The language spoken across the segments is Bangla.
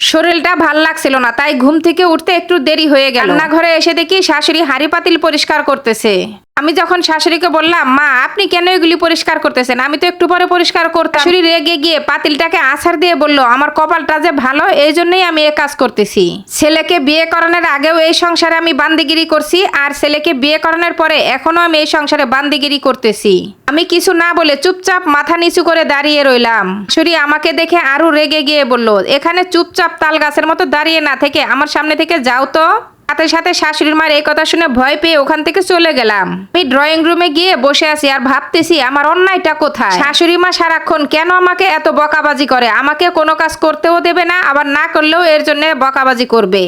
শরীরটা ভালো লাগছিল না, তাই ঘুম থেকে উঠতে একটু দেরি হয়ে গেল। রান্নাঘরে এসে দেখি শাশুড়ি হাঁড়ি পাতিল পরিষ্কার করতেছে। আমি যখন শাশুড়িকে বললাম, মা, আপনি কেন এগুলি পরিষ্কার করতেছেন? আমি তো একটু পরে পরিষ্কার করতাম। শাশুড়ি রেগে গিয়ে পাতিলটাকে আছাড় দিয়ে বলল, আমার কপালটা যে ভালো, এই জন্যই আমি এ কাজ করতেছি। ছেলেকে বিয়ে করানোর আগেও এই সংসারে আমি বান্দিগিরি করছি, আর ছেলেকে বিয়ে করানোর পরে এখনও আমি এই সংসারে বান্দিগিরি করতেছি। আমি কিছু না বলে চুপচাপ মাথা নিচু করে দাঁড়িয়ে রইলাম। শাশুড়ি আমাকে দেখে আরও রেগে গিয়ে বলল, এখানে চুপচাপ তাল গাছের মতো দাঁড়িয়ে না থেকে আমার সামনে থেকে যাও তো। সাথে সাথে শাশুড়ির মার এই কথা শুনে ভয় পেয়ে ওখান থেকে চলে গেলাম। আমি ড্রয়িং রুমে গিয়ে বসে আছি আর ভাবতেছি, আমার অন্যায়টা কোথায়? শাশুড়ি মা সারাক্ষণ, কেন আমাকে এত বকাবাজি করে? আমাকে কোনো কাজ করতেও দেবে না, আবার না করলেও এর জন্য বকাবাজি করবে।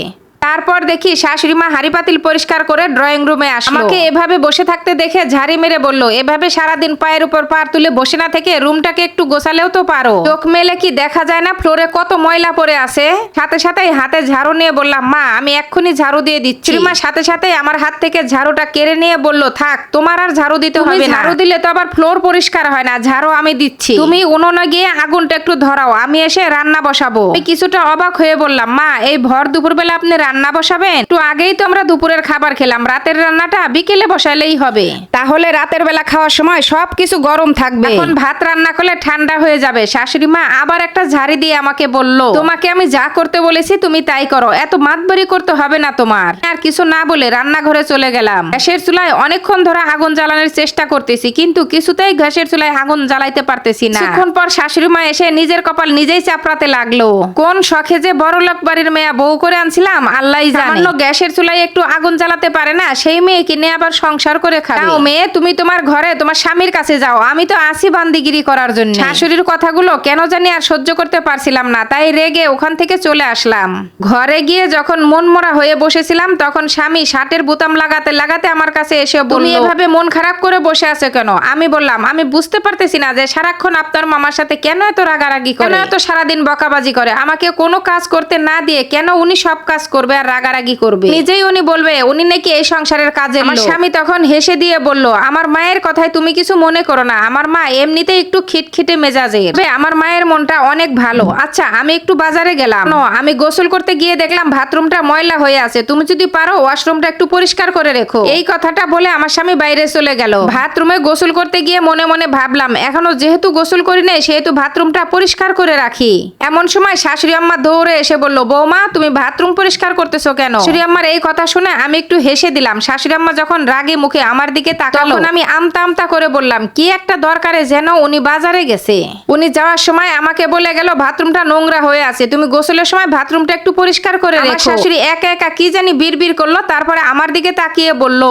তারপর দেখি শাশুড়ি মা হাড়ি পাতিল পরিষ্কার করে ড্রয়িং রুমে আসলো। আমাকে এভাবে বসে থাকতে দেখে ঝাড়ি মেরে বলল এভাবে সারাদিন পায়ের উপর পার তুলে বসে না থেকে রুমটাকে একটু গোছালেও তো পারো। চোখ মেলে কি দেখা যায় না? ফ্লোরে কত ময়লা পড়ে আছে? সাথে সাথে হাতে ঝাড়ু নিয়ে বললাম মা আমি এক্ষুনি ঝাড়ু দিয়ে দিচ্ছি। মা সাথে সাথে আমার হাত থেকে ঝাড়ুটা কেড়ে নিয়ে বলল থাক তোমার আর ঝাড়ু দিতে হবে না। ঝাড়ু দিলে তো আবার ফ্লোর পরিষ্কার হয় না ঝাড়ু আমি দিচ্ছি। তুমি উনুনে গিয়ে আগুনটা একটু ধরাও আমি এসে রান্না বসাবো। আমি কিছুটা অবাক হয়ে বললাম মা এই ভর দুপুরবেলা আপনি রান্না বসাবেন? একটু আগেই তো আমরা দুপুরের খাবার খেলাম। রাতের রান্নাটা বিকেলে বসালেই হবে। তাহলে রাতের বেলা খাওয়ার সময় সব কিছু গরম থাকবে। এখন ভাত রান্না করলে ঠান্ডা হয়ে যাবে। শাশুড়ি মা আবার একটা ঝাড়ি দিয়ে আমাকে বলল তোমাকে আমি যা করতে বলেছি তুমি তাই করো। এত মাতবাড়ি করতে হবে না তোমার। আর কিছু না বলে রান্নাঘরে চলে গেলাম। গ্যাসের চুলায় অনেকক্ষণ ধরে আগুন জ্বালানোর চেষ্টা করতেছি কিন্তু কিছুতেই গ্যাসের চুলায় আগুন জ্বালাইতে পারতেছি না। কিছুক্ষণ পর শাশুড়ি মা এসে নিজের কপাল নিজেই চাপড়াতে লাগল। কোন শখে যে বড় লোক বাড়ির মেয়া বউ করে আনছিলাম আল্লাহ জানো। গ্যাসের চুলায় একটু আগুন জ্বালাতে পারে না সেই মেয়ে কিনে আবার সংসার করে খাবে। নাও মেয়ে তুমি তোমার ঘরে তোমার স্বামীর কাছে যাও। আমি তো আসি বান্দিগিরি করার জন্য। শাশুড়ির কথাগুলো কেন জানি আর সহ্য করতে পারছিলাম না তাই রেগে ওখান থেকে চলে আসলাম। ঘরে গিয়ে যখন মন মরা হয়ে বসেছিলাম তখন স্বামী শার্টের বোতাম লাগাতে লাগাতে আমার কাছে এসে বলল এভাবে মন খারাপ করে বসে আছে কেন? আমি বললাম আমি বুঝতে পারতেছি না যে সারাক্ষণ আপনার মামার সাথে কেন এত রাগারাগি করে? কেন এত সারাদিন বকাবাজি করে? আমাকে কোনো কাজ করতে না দিয়ে কেন উনি সব কাজ করবে? আর রাগারাগি করবে। নিজেই উনি বলবে উনি নাকি এই সংসারের কাজে আমার স্বামী তখন হেসে দিয়ে বলল আমার মায়ের কথায় তুমি কিছু মনে করো না। আমার মা এমনিতেই একটু খিটখিটে মেজাজের। আমার মায়ের মনটা অনেক ভালো। আচ্ছা আমি একটু বাজারে গেলাম। আমি গোসল করতে গিয়ে দেখলাম বাথরুমটা ময়লা হয়ে আছে। তুমি যদি পারো ওয়াশরুমটা একটু পরিষ্কার করে রেখো। এই কথাটা বলে আমার স্বামী বাইরে চলে গেল। বাথরুমে গোসল করতে গিয়ে মনে মনে ভাবলাম এখনও যেহেতু গোসল করি নাই সেহেতু বাথরুমটা পরিষ্কার করে রাখি। এমন সময় শাশুড়ি আম্মা দৌড়ে এসে বলল বৌমা তুমি বাথরুম পরিষ্কার করতেছো কেন? শাশুড়ি আম্মার এই কথা শুনে আমি একটু হেসে দিলাম। শাশুড়ি আম্মা যখন রাগে মুখে আমার দিকে তাকালো তখন আমি আমতা আমতা করে বললাম কি একটা দরকারে যেন উনি বাজারে গেছে? উনি যাওয়ার সময় আমাকে বলে গেল বাথরুমটা নোংরা হয়ে আছে। তুমি গোসলের সময় বাথরুমটা একটু পরিষ্কার করে রেখো। শাশুড়ি একা একা কি জানি বিড়বিড় করল তারপরে আমার দিকে তাকিয়ে বলল।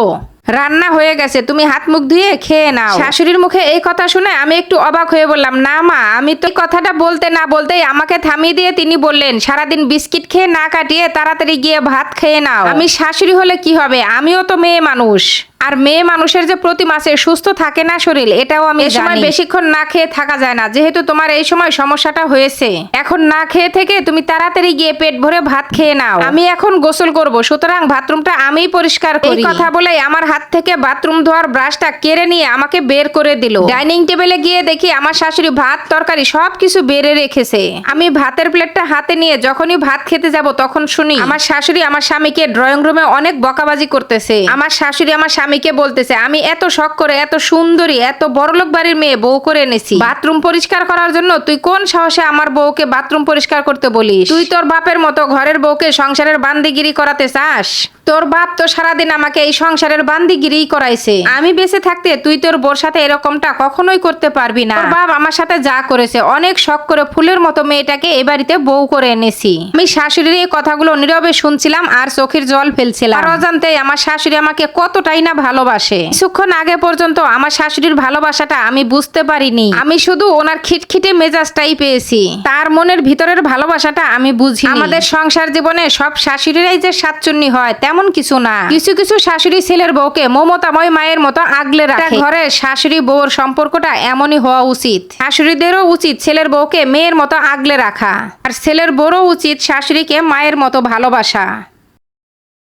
রান্না হয়ে গেছে তুমি হাত মুখ ধুয়ে খেয়ে নাও। শাশুড়ির মুখে এই কথা শুনে আমি একটু অবাক হয়ে বললাম না মা আমি তো কথাটা বলতে না বলতেই আমাকে থামিয়ে দিয়ে তিনি বললেন সারাদিন বিস্কিট খেয়ে না কাটিয়ে তাড়াতাড়ি গিয়ে ভাত খেয়ে নাও। আমি শাশুড়ি হলে কি হবে? আমিও তো মেয়ে মানুষ। আর মেয়ে মানুষের যে প্রতি মাসে সুস্থ থাকে না শরীর এটাও আমি সময় বেশিক্ষণ না খেয়ে থাকা যায় না। যেহেতু তোমার এই সময় সমস্যাটা হয়েছে এখন না খেয়ে থেকে তুমি তাড়াতাড়ি গিয়ে পেট ভরে ভাত খেয়ে নাও। আমি এখন গোসল করব সুতরাং বাথরুমটা আমিই পরিষ্কার করি। এই কথা বলে আমার হাত থেকে বাথরুম ধোয়ার ব্রাশটা কেড়ে নিয়ে আমাকে বের করে দিল। ডাইনিং টেবিলে গিয়ে দেখি আমার শাশুড়ি ভাত তরকারি সবকিছু বেড়ে রেখেছে। আমি ভাতের প্লেটটা হাতে নিয়ে যখনই ভাত খেতে যাব তখন শুনি আমার শাশুড়ি আমার স্বামীকে ড্রয়িং রুমে অনেক বকাবাজি করতেছে। আমার শাশুড়ি আমার স্বামীকে বলতেছে? আমি এত শখ করে, এত সুন্দরী, এত বড়লোক বাড়ির মেয়ে বউ করে এনেছি। বাথরুম পরিষ্কার করার জন্য তুই কোন সাহসে আমার বউকে বাথরুম পরিষ্কার করতে বলিস? তুই তোর বাপের মতো ঘরের বউকে সংসারের বান্দিগিরি করাতে চাস? তোর বাপ তো সারাদিন আমাকে এই সংসারের বান্দিগিরি করাইছে। আমি বেঁচে থাকতে তুই তোর বোর সাথে এরকমটা কখনোই করতে পারবি না। বাপ আমার সাথে যা করেছে, অনেক শখ করে ফুলের মতো মেয়েটাকে এ বাড়িতে বউ করে এনেছি। আমি শাশুড়ির এই কথাগুলো নীরবে শুনছিলাম আর চোখের জল ফেলছিলাম। আর অজান্তেই আমার শাশুড়ি আমাকে কতটাই না ভালোবাসে। কিছুক্ষণ আগে পর্যন্ত আমার শাশুড়ির ভালোবাসাটা আমি বুঝতে পারিনি। আমি শুধু ওনার খিটখিটে মেজাজটাই পেয়েছি। তার মনের ভিতরের ভালোবাসাটা আমি বুঝি আমাদের সংসার জীবনে সব শাশুড়িরাই যে সাতচুন্নি হয়, তেমন কিছু না। কিছু কিছু শাশুড়ি ছেলের বউকে মমতাময় মায়ের মতো আগলে রাখে। ঘরে শাশুড়ি বউর সম্পর্কটা এমনই হওয়া উচিত। শাশুড়িদেরও উচিত ছেলের বউকে মেয়ের মতো আগলে রাখা। আর ছেলের বউরও উচিত শাশুড়িকে মায়ের মতো ভালোবাসা।